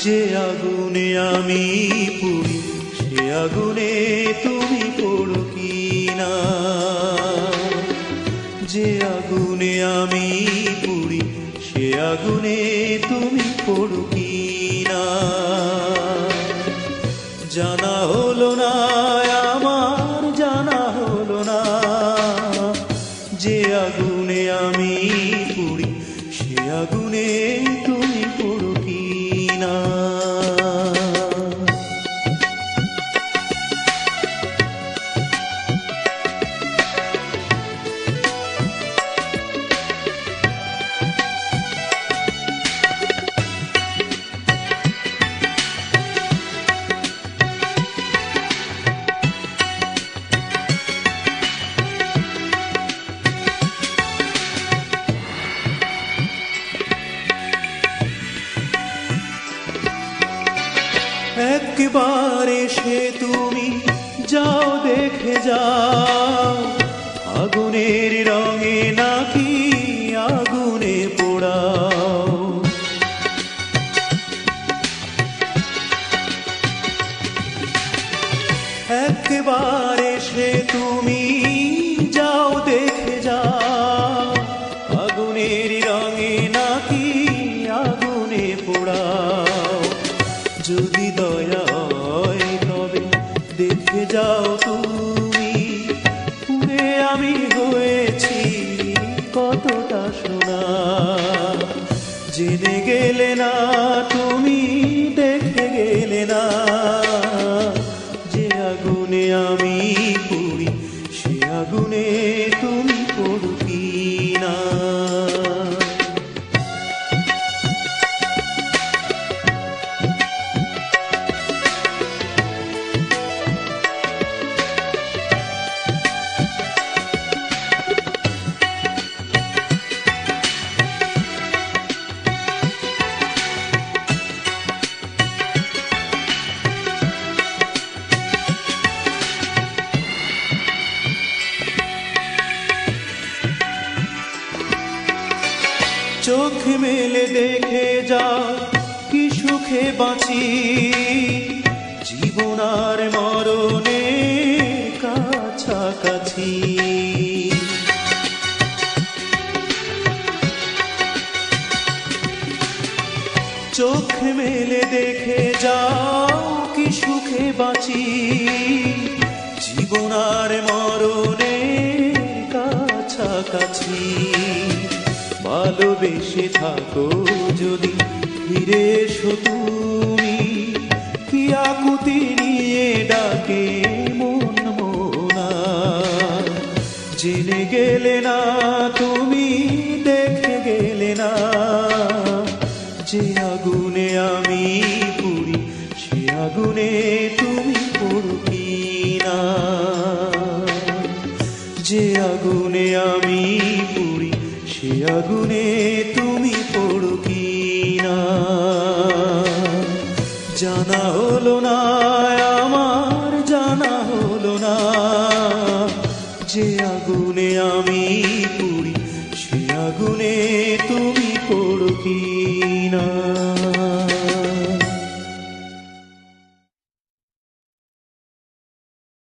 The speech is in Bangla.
যে আগুনে আমি পুড়ি, সে আগুনে তুমি পড়ো কি না যে আগুনে আমি পুড়ি, সে আগুনে তুমি পড়ো কি না জানা হলো না, আমার জানা হলো না। যে আগুনে আমি পুড়ি, সে আগুনে একবার এসে তুমি যাও, দেখে যাও। আগুনের রঙে নাকি আগুনে পোড়াও। একবার এসে তুমি যাও, দেখে যাও। আগুনের রঙে নাকি আগুনে পোড়াও। যদি দয়া হয় তবে দেখে যাও তুমি। পুরে আমি হয়েছি কতটা শোনা জেনে গেলে না চোখ মেলে দেখে যা কি সুখে বাঁচি। জীবন আর মরণে কাছাকাছি। চোখ মেলে দেখে যাও কি সুখে বাঁচি। জীবন আর মরণে কাছাকাছি। ভালোবেসে থাকো যদি। ফিরে এসো তুমি, কি আকুতি নিয়ে ডাকে মন মোনা। জেনে গেলে না তুমি, দেখে গেলে না। যে আগুনে আমি পুড়ি সে আগুনে তুমি পড়ো না যে আগুনে আমি আগুনে তুমি পড়ো কি না জানা হলো না, আমার জানা হলো না। যে আগুনে আমি